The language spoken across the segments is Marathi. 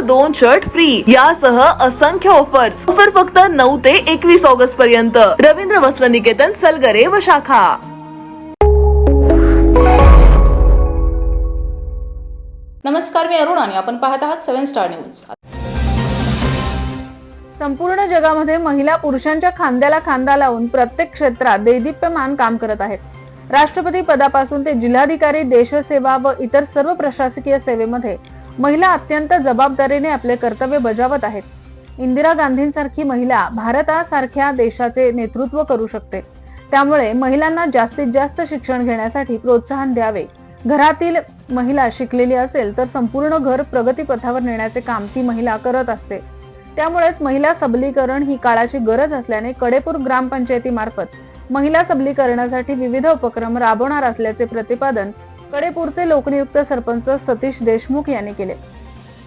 दोन शर्ट फ्री यासह असंख्य ऑफर्स ऑफर फक्त नऊ ते एकवीस ऑगस्ट पर्यंत. रवींद्र वस्त्र निकेतन सलगरे व शाखा. नमस्कार मी अरुण आणि आपण पाहत आहात सेव्हन स्टार न्यूज. संपूर्ण जगामध्ये महिला पुरुषांच्या खांद्याला खांदा लावून प्रत्येक क्षेत्रात दैदिप्यमान काम करत आहेत. राष्ट्रपती पदापासून ते जिल्हाधिकारी देशसेवा व इतर सर्व प्रशासकीय सेवेमध्ये महिला अत्यंत जबाबदारीने आपले कर्तव्य बजावत आहेत. इंदिरा गांधींसारखी महिला भारतासारख्या देशाचे नेतृत्व करू शकते. त्यामुळे महिलांना जास्तीत जास्त शिक्षण घेण्यासाठी प्रोत्साहन द्यावे. घरातील महिला शिकलेली असेल तर संपूर्ण घर प्रगतीपथावर नेण्याचे काम ती महिला करत असते. त्यामुळेच महिला सबलीकरण ही काळाची गरज असल्याने कडेपूर ग्रामपंचायतीमार्फत महिला सबलीकरणासाठी विविध उपक्रम राबवणार असल्याचे प्रतिपादन कडेपूरचे लोकनियुक्त सरपंच सतीश देशमुख यांनी केले.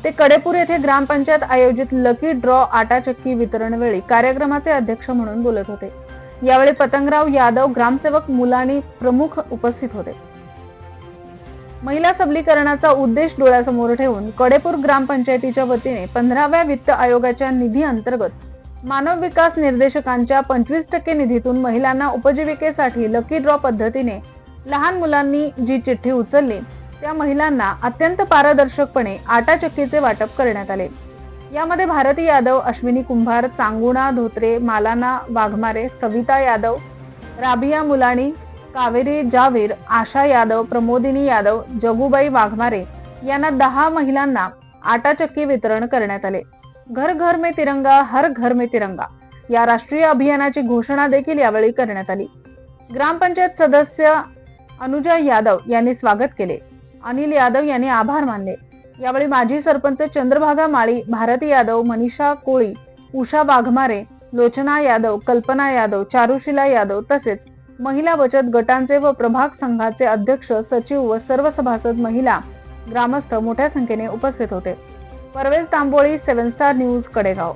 ते कडेपूर येथे ग्रामपंचायत आयोजित लकी ड्रॉ आटा चक्की वितरण वेळी कार्यक्रमाचे अध्यक्ष म्हणून बोलत होते. यावेळी पतंगराव यादव ग्रामसेवक मुलानी प्रमुख उपस्थित होते. महिला सबलीकरणाचा उद्देश डोळ्यासमोर ठेवून कडेपूर ग्रामपंचायतीच्या वतीने पंधराव्या वित्त आयोगाच्या निधी अंतर्गत मानव विकास निर्देशकांच्या पंचवीस टक्के निधीतून महिलांना उपजीविकेसाठी लकी ड्रॉ पद्धतीने लहान मुलांनी जी चिठ्ठी उचलली त्या महिलांना अत्यंत पारदर्शकपणे आटाचक्कीचे वाटप करण्यात आले. यामध्ये भारती यादव अश्विनी कुंभार चांगुणा धोत्रे मालाना वाघमारे सविता यादव राबिया मुलाणी कावेरी जावीर आशा यादव प्रमोदिनी यादव जगुबाई वाघमारे यांना दहा महिलांना आटाचक्की वितरण करण्यात आले. घर घर में तिरंगा हर घर में तिरंगा या राष्ट्रीय अभियानाची घोषणा देखील यावेळी करण्यात आली. ग्रामपंचायत सदस्य अनुजा यादव यांनी स्वागत केले. अनिल यादव यांनी आभार मानले. यावेळी माजी सरपंच चंद्रभागा माळी भारती यादव मनीषा कोळी उषा वाघमारे लोचना यादव कल्पना यादव चारुशिला यादव तसेच महिला बचत गटांचे व प्रभाग संघाचे अध्यक्ष सचिव व सर्व सभासद महिला ग्रामस्थ मोठ्या संख्येने उपस्थित होते. Parvez Tamboli seven star news Kadegaon.